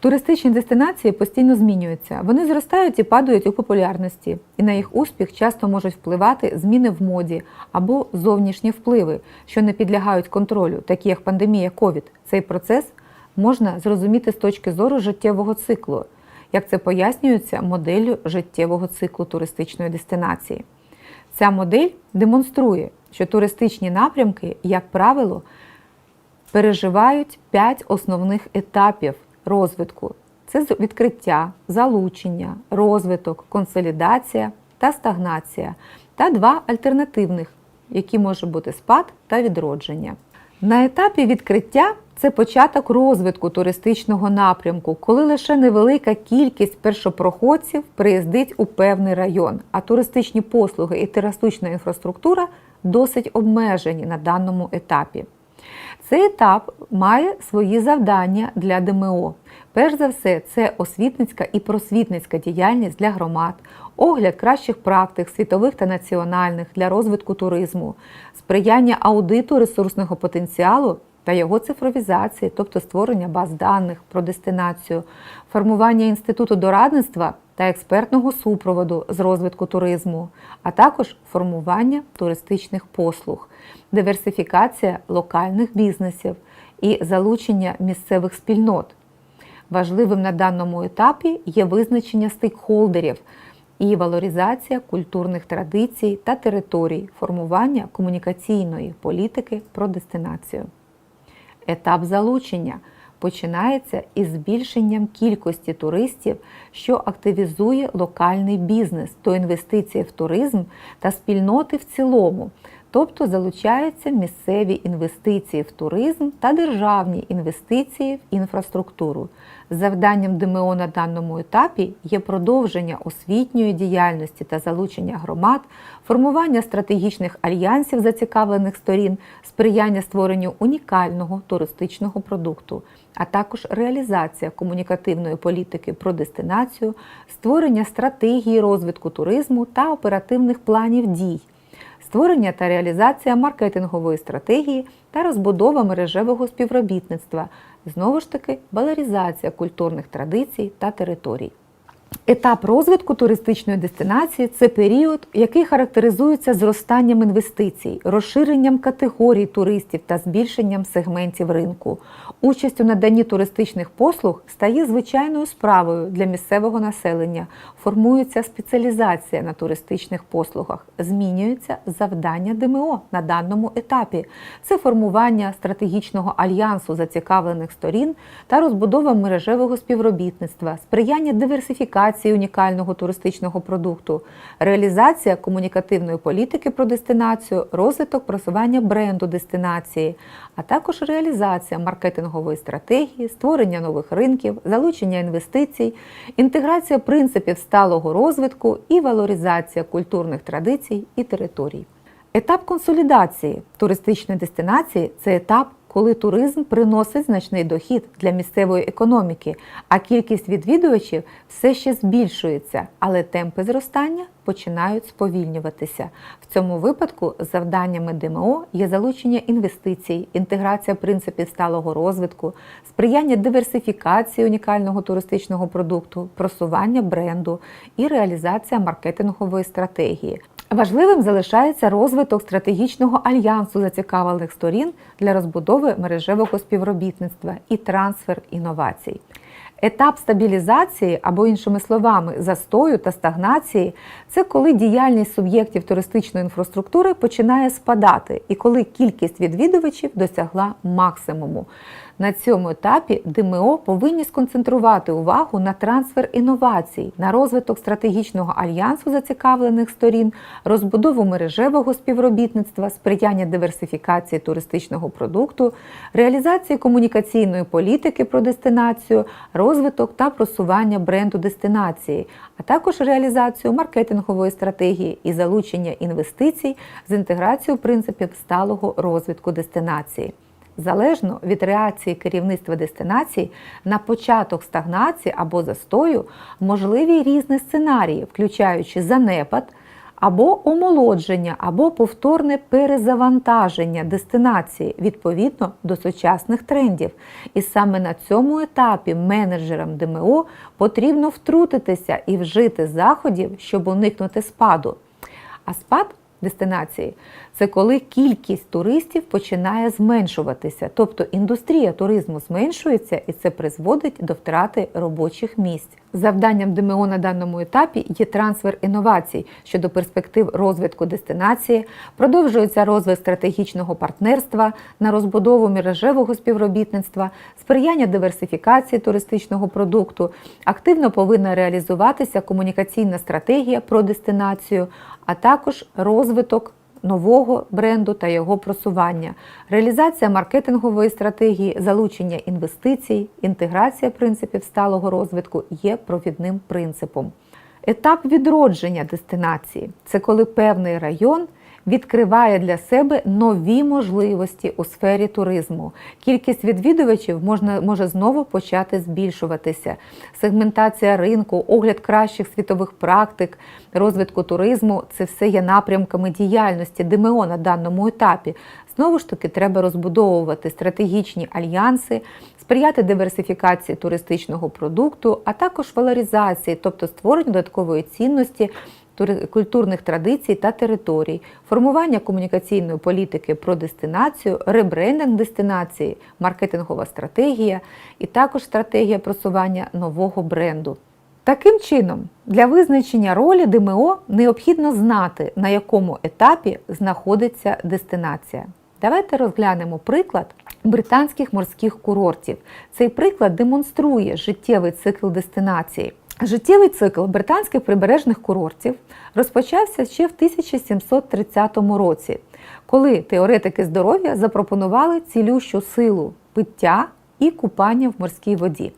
Туристичні дестинації постійно змінюються. Вони зростають і падають у популярності, і на їх успіх часто можуть впливати зміни в моді або зовнішні впливи, що не підлягають контролю, такі як пандемія COVID. Цей процес можна зрозуміти з точки зору життєвого циклу, як це пояснюється моделлю життєвого циклу туристичної дестинації. Ця модель демонструє, що туристичні напрямки, як правило, переживають п'ять основних етапів розвитку: це відкриття, залучення, розвиток, консолідація та стагнація, та два альтернативних, які може бути спад та відродження. На етапі відкриття це початок розвитку туристичного напрямку, коли лише невелика кількість першопроходців приїздить у певний район, а туристичні послуги і туристична інфраструктура досить обмежені на даному етапі. Цей етап має свої завдання для ДМО. Перш за все, це освітницька і просвітницька діяльність для громад, огляд кращих практик світових та національних для розвитку туризму, сприяння аудиту ресурсного потенціалу та його цифровізації, тобто створення баз даних про дестинацію, формування інституту дорадництва та експертного супроводу з розвитку туризму, а також формування туристичних послуг, диверсифікація локальних бізнесів і залучення місцевих спільнот. Важливим на даному етапі є визначення стейкхолдерів і валоризація культурних традицій та територій, формування комунікаційної політики про дестинацію. Етап залучення. Починається із збільшенням кількості туристів, що активізує локальний бізнес то інвестиції в туризм та спільноти в цілому, тобто залучаються місцеві інвестиції в туризм та державні інвестиції в інфраструктуру. Завданням ДМО на даному етапі є продовження освітньої діяльності та залучення громад, формування стратегічних альянсів зацікавлених сторін, сприяння створенню унікального туристичного продукту, а також реалізація комунікативної політики про дестинацію, створення стратегії розвитку туризму та оперативних планів дій створення та реалізація маркетингової стратегії та розбудова мережевого співробітництва, знову ж таки, балерізація культурних традицій та територій. Етап розвитку туристичної дестинації це період, який характеризується зростанням інвестицій, розширенням категорій туристів та збільшенням сегментів ринку. Участь у наданні туристичних послуг стає звичайною справою для місцевого населення. Формується спеціалізація на туристичних послугах, змінюється завдання ДМО на даному етапі. Це формування стратегічного альянсу зацікавлених сторін та розбудова мережевого співробітництва, сприяння диверсифікації унікального туристичного продукту, реалізація комунікативної політики про дестинацію, розвиток просування бренду дестинації, а також реалізація маркетингової стратегії, створення нових ринків, залучення інвестицій, інтеграція принципів сталого розвитку і валоризація культурних традицій і територій. Етап консолідації туристичної дестинації це етап, коли туризм приносить значний дохід для місцевої економіки, а кількість відвідувачів все ще збільшується, але темпи зростання починають сповільнюватися. В цьому випадку завданнями ДМО є залучення інвестицій, інтеграція принципів сталого розвитку, сприяння диверсифікації унікального туристичного продукту, просування бренду і реалізація маркетингової стратегії. Важливим залишається розвиток стратегічного альянсу зацікавлених сторін для розбудови мережевого співробітництва і трансфер інновацій. Етап стабілізації або, іншими словами, застою та стагнації це коли діяльність суб'єктів туристичної інфраструктури починає спадати і коли кількість відвідувачів досягла максимуму. На цьому етапі ДМО повинні сконцентрувати увагу на трансфер інновацій, на розвиток стратегічного альянсу зацікавлених сторін, розбудову мережевого співробітництва, сприяння диверсифікації туристичного продукту, реалізації комунікаційної політики про дестинацію, розвиток та просування бренду дестинації, а також реалізацію маркетингової стратегії і залучення інвестицій з інтеграцією принципів сталого розвитку дестинації. Залежно від реакції керівництва дестинації на початок стагнації або застою можливі різні сценарії, включаючи занепад або омолодження, або повторне перезавантаження дестинації відповідно до сучасних трендів. І саме на цьому етапі менеджерам ДМО потрібно втрутитися і вжити заходів, щоб уникнути спаду. А спад дестинації це коли кількість туристів починає зменшуватися, тобто індустрія туризму зменшується і це призводить до втрати робочих місць. Завданням ДМО на даному етапі є трансфер інновацій щодо перспектив розвитку дестинації, продовжується розвиток стратегічного партнерства на розбудову мережевого співробітництва, сприяння диверсифікації туристичного продукту. Активно повинна реалізуватися комунікаційна стратегія про дестинацію, а також розвиток нового бренду та його просування, реалізація маркетингової стратегії, залучення інвестицій, інтеграція принципів сталого розвитку є провідним принципом. Етап відродження дестинації це коли певний район відкриває для себе нові можливості у сфері туризму. Кількість відвідувачів можна, може знову почати збільшуватися. Сегментація ринку, огляд кращих світових практик, розвитку туризму це все є напрямками діяльності ДМО на даному етапі. Знову ж таки, треба розбудовувати стратегічні альянси, сприяти диверсифікації туристичного продукту, а також валоризації, тобто створенню додаткової цінності культурних традицій та територій, формування комунікаційної політики про дестинацію, ребрендинг дестинації, маркетингова стратегія і також стратегія просування нового бренду. Таким чином, для визначення ролі ДМО необхідно знати, на якому етапі знаходиться дестинація. Давайте розглянемо приклад британських морських курортів. Цей приклад демонструє життєвий цикл дестинації. Життєвий цикл британських прибережних курортів розпочався ще в 1730 році, коли теоретики здоров'я запропонували цілющу силу пиття і купання в морській воді.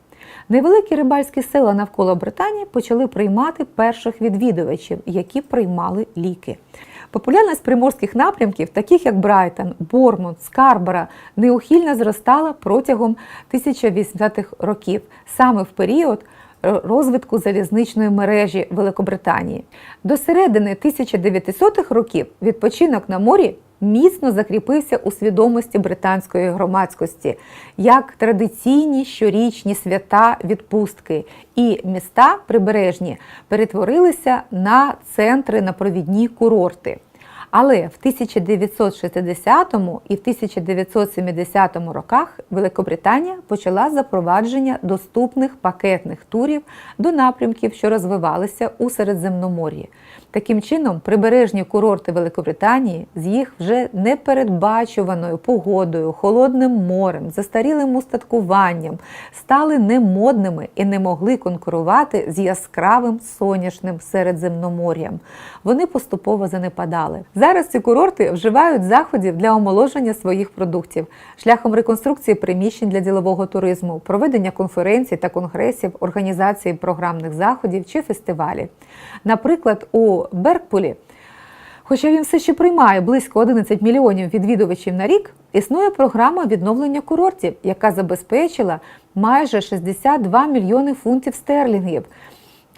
Невеликі рибальські села навколо Британії почали приймати перших відвідувачів, які приймали ліки. Популярність приморських напрямків, таких як Брайтон, Бормонт, Скарбора, неухильно зростала протягом 1080-х років, саме в період розвитку залізничної мережі Великобританії. До середини 1900-х років відпочинок на морі міцно закріпився у свідомості британської громадськості як традиційні щорічні свята відпустки, і міста прибережні перетворилися на центри на провідні курорти. Але в 1960 і в 1970 роках Великобританія почала запровадження доступних пакетних турів до напрямків, що розвивалися у Середземномор'ї. Таким чином, прибережні курорти Великобританії з їх вже непередбачуваною погодою, холодним морем, застарілим устаткуванням стали немодними і не могли конкурувати з яскравим сонячним Середземномор'ям. Вони поступово занепадали. Зараз ці курорти вживають заходів для омоложення своїх продуктів, шляхом реконструкції приміщень для ділового туризму, проведення конференцій та конгресів, організації програмних заходів чи фестивалів. Наприклад, у Беркпулі, хоча він все ще приймає близько 11 мільйонів відвідувачів на рік, існує програма відновлення курортів, яка забезпечила майже 62 мільйони фунтів стерлінгів.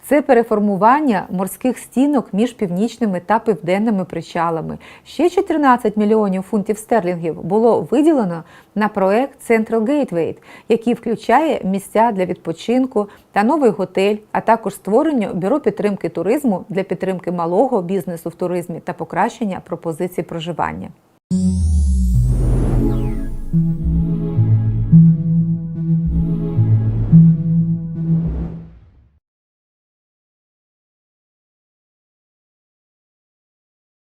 Це переформування морських стінок між північними та південними причалами. Ще 14 мільйонів фунтів стерлінгів було виділено на проект Central Gateway, який включає місця для відпочинку та новий готель, а також створення бюро підтримки туризму для підтримки малого бізнесу в туризмі та покращення пропозицій проживання.